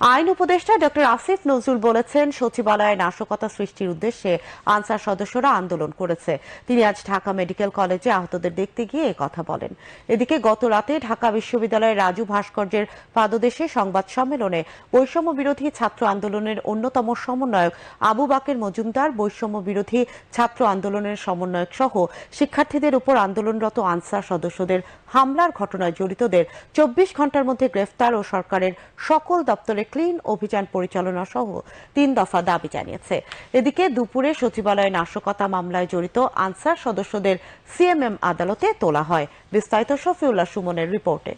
আইন উপদেষ্টা ডক্টর আসিফ নজরুল বলেছেন, সচিবালয়ে নাশকতা সৃষ্টির উদ্দেশ্যে আনসার সদস্যরা আন্দোলন করেছে। তিনি আজ ঢাকা মেডিকেল কলেজে আহতদের দেখতে গিয়ে কথা বলেন। এদিকে গত রাতে ঢাকা বিশ্ববিদ্যালয়ের রাজু ভাস্কর্যের পাদদেশে সংবাদ সম্মেলনে বৈষম্য বিরোধী ছাত্র আন্দোলনের অন্যতম সমন্বয়ক আবু বাকের মজুমদার, বৈষম্য বিরোধী ছাত্র আন্দোলনের সমন্বয়ক সহ শিক্ষার্থীদের উপর আন্দোলনরত আনসার সদস্যদের হামলার ঘটনায় জড়িতদের চব্বিশ ঘণ্টার মধ্যে গ্রেফতার ও সরকারের সকল দপ্তরে ক্লিন অভিযান পরিচালনা সহ তিন দফা দাবি জানিয়েছে। এদিকে দুপুরে সচিবালয়ে নাশকতা মামলায় জড়িত আনসার সদস্যদের সিএমএম আদালতে তোলা হয়। বিস্তারিত শফিউল্লাহ সুমনের রিপোর্টে।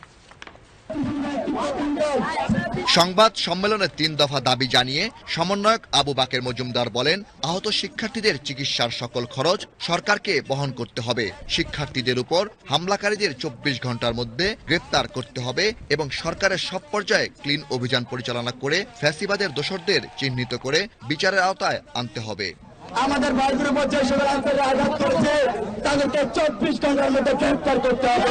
সংবাদ সম্মেলনে তিন দফা দাবি জানিয়ে সমন্বয়ক আবু বাকের মজুমদার বলেন, আহত শিক্ষার্থীদের চিকিৎসার সকল খরচ সরকারকে বহন করতে হবে। শিক্ষার্থীদের উপর হামলাকারীদের চব্বিশ ঘণ্টার মধ্যে গ্রেপ্তার করতে হবে এবং সরকারের সব পর্যায়ে ক্লিন অভিযান পরিচালনা করে ফ্যাসিবাদের দোষরদের চিহ্নিত করে বিচারের আওতায় আনতে হবে। আমাদের ভাইদের উপর যে সকল আঘাত করেছে, তাদেরকে চব্বিশ ঘণ্টার মধ্যে গ্রেফতার করতে হবে।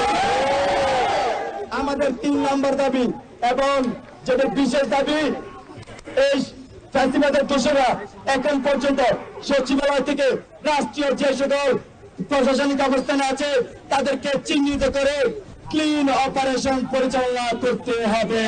আমাদের তিন নম্বর দাবি, এবং যেটা বিশেষ দাবি, এই ফ্যাসিবাদের দোষরা এখন পর্যন্ত সচিবালয় থেকে রাষ্ট্রীয় যে সকল প্রশাসনিক অবস্থানে আছে, তাদেরকে চিহ্নিত করে ক্লিন অপারেশন পরিচালনা করতে হবে।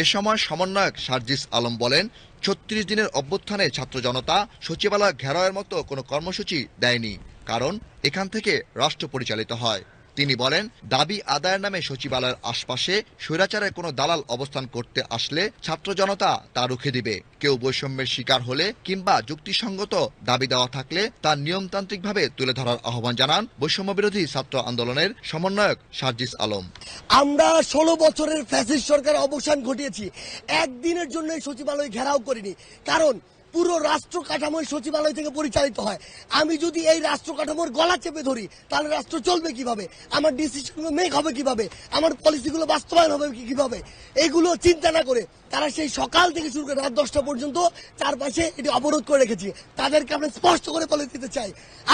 এ সময় সমন্বয়ক সার্জিস আলম বলেন, ছত্রিশ দিনের অভ্যুত্থানে ছাত্র জনতা সচিবালয় ঘেরাওয়ের মতো কোনো কর্মসূচি দেয়নি, কারণ এখান থেকে রাষ্ট্র পরিচালিত হয়। তিনি বলেন, দাবি আদায়ের নামে সচিবালয়ের আশপাশে স্বৈরাচারের কোনো দালাল অবস্থান করতে আসলে ছাত্র জনতা তা রুখে দিবে। কেউ বৈষম্যের শিকার হলে কিংবা যুক্তিসঙ্গত দাবি দেওয়া থাকলে তা নিয়মতান্ত্রিকভাবে তুলে ধরার আহ্বান জানান বৈষম্য বিরোধী ছাত্র আন্দোলনের সমন্বয়ক সার্জিস আলম। আমরা ষোলো বছরের ফ্যাসিস্ট সরকার অবসান ঘটিয়েছি। একদিনের জন্য সচিবালয় ঘেরাও করিনি। কারণ পুরো রাষ্ট্র কাঠামোই সচিবালয় থেকে পরিচালিত হয়। আমি যদি এই রাষ্ট্র কাঠামোর গলা চেপে ধরি, তাহলে রাষ্ট্র চলবে কীভাবে? আমার ডিসিশনগুলো মেক হবে কীভাবে? আমার পলিসিগুলো বাস্তবায়ন হবে কীভাবে? এগুলো চিন্তা না করে তারা সেই সকাল থেকে শুরু করে রাত দশটা পর্যন্ত চারপাশে এটি অবরোধ করে রেখেছি। তাদেরকে আমরা স্পষ্ট করে বলে দিতে চাই,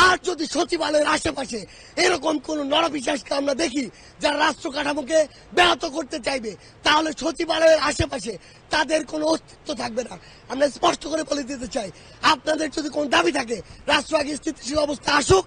আর যদি সচিবালয়ের আশেপাশে এরকম কোন নরবিশ্বাসকে আমরা দেখি, যারা রাষ্ট্র কাঠামোকে ব্যাহত করতে চাইবে, তাহলে সচিবালয়ের আশেপাশে তাদের কোনো অস্তিত্ব থাকবে না। আমরা স্পষ্ট করে বলে দিতে চাই। আপনাদের যদি কোনো দাবি থাকে রাষ্ট্র আগে স্থিতিশীল অবস্থা আসুক,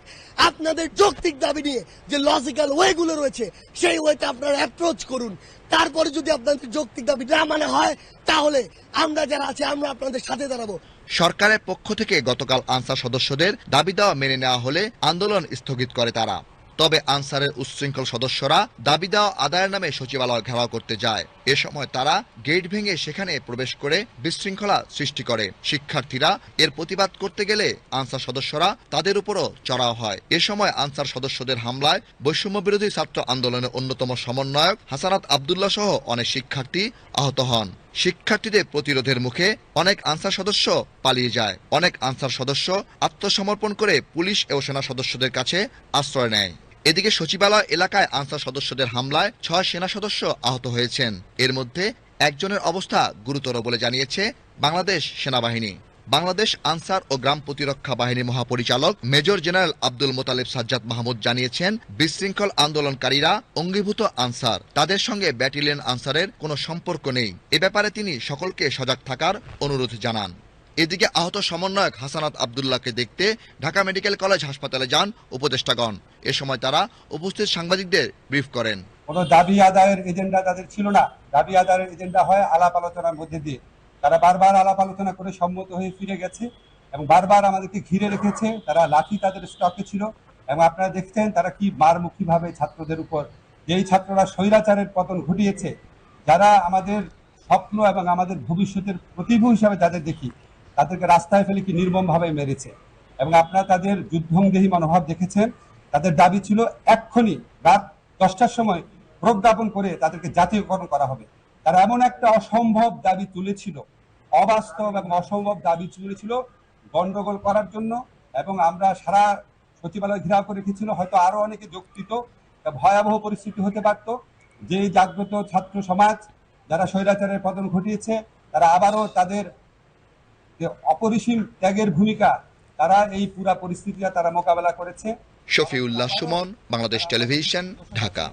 আপনাদের যৌক্তিক দাবি নিয়ে যে লজিক্যাল ওয়েগুলো রয়েছে, সেই ওয়েতে আপনারা অ্যাপ্রোচ করুন। তারপরে যদি আপনাদের যৌক্তিক দাবি না মানে হয়, তাহলে আমরা যারা আছে, আমরা আপনাদের সাথে দাঁড়াবো। সরকারের পক্ষ থেকে গতকাল আনসার সদস্যদের দাবি দেওয়া মেনে নেওয়া হলে আন্দোলন স্থগিত করে তারা। তবে আনসারের উচ্ছৃঙ্খল সদস্যরা দাবি দেওয়া আদায়ের নামে সচিবালয় ঘেরাও করতে যায়। এ সময় তারা গেট ভেঙে সেখানে প্রবেশ করে বিশৃঙ্খলা সৃষ্টি করে। শিক্ষার্থীরা এর প্রতিবাদ করতে গেলে আনসার সদস্যরা তাদের উপরও চড়াও হয়। এ সময় আনসার সদস্যদের হামলায় বৈষম্য বিরোধী ছাত্র আন্দোলনের অন্যতম সমন্বয়ক হাসানাত আবদুল্লাহ সহ অনেক শিক্ষার্থী আহত হন। শিক্ষার্থীদের প্রতিরোধের মুখে অনেক আনসার সদস্য পালিয়ে যায়। অনেক আনসার সদস্য আত্মসমর্পণ করে পুলিশ ও সেনা সদস্যদের কাছে আশ্রয় নেয়। এদিকে সচিবালয় এলাকায় আনসার সদস্যদের হামলায় ছয় সেনা সদস্য আহত হয়েছেন। এর মধ্যে একজনের অবস্থা গুরুতর বলে জানিয়েছে বাংলাদেশ সেনাবাহিনী। বাংলাদেশ আনসার ও গ্রাম প্রতিরক্ষা বাহিনী মহাপরিচালক মেজর জেনারেল আব্দুল মোতালেব সাজ্জাদ মাহমুদ জানিয়েছেন, বিশৃঙ্খল আন্দোলনকারীরা অঙ্গীভূত আনসার। তাদের সঙ্গে ব্যাটালিয়ন আনসারের কোনো সম্পর্ক নেই। এ ব্যাপারে তিনি সকলকে সজাগ থাকার অনুরোধ জানান। এদিকে আহত সমন্বয়ক হাসানাত আবদুল্লাহকে দেখতে ঢাকা মেডিকেল কলেজ হাসপাতালে যান উপদেষ্টাগণ। এ সময় তারা উপস্থিত সাংবাদিকদের ব্রিফ করেন। কোনো দাবি আদায়ের এজেন্ডা তাদের ছিল না। দাবি আদায়ের এজেন্ডা হয় আলাপ আলোচনার মধ্যে দিয়ে। তারা বারবার আলাপ আলোচনা করে সম্মত হয়ে ফিরে গেছে এবং বারবার আমাদেরকে ঘিরে রেখেছে। তারা লাঠি তাদের স্টকে ছিল এবং আপনারা দেখছেন তারা কি মারমুখী ভাবে ছাত্রদের উপর। যেই ছাত্ররা স্বৈরাচারের পতন ঘটিয়েছে, যারা আমাদের স্বপ্ন এবং আমাদের ভবিষ্যতের প্রতিভূ হিসাবে যাদের দেখি। তাদেরকে রাস্তায় ফেলে কি নির্মম ভাবে মেরেছে। এবং আপনারা তাদের যুদ্ধংদেহী মনোভাব দেখেছেন। তাদের দাবি ছিল, এক্ষুনি রাত দশটার সময় প্রজ্ঞাপন করে তাদেরকে জাতীয়করণ করা হবে। তারা এমন একটা অসম্ভব দাবি তুলেছিল, অবাস্তব এবং অসম্ভব দাবি তুলেছিল গন্ডগোল করার জন্য। এবং আমরা সারা সচিবালয় ঘেরাও করে রেখেছিল, হয়তো আরও অনেকে যোগ ভয়াবহ পরিস্থিতি হতে পারত। যে জাগ্রত ছাত্র সমাজ, যারা স্বৈরাচারের পতন ঘটিয়েছে, তারা আবারও তাদের যে অপরিসীম ত্যাগের ভূমিকা তারা এই পুরা পরিস্থিতিটা তারা মোকাবেলা করেছে। শফিউল্লাহ সুমন, বাংলাদেশ টেলিভিশন, ঢাকা।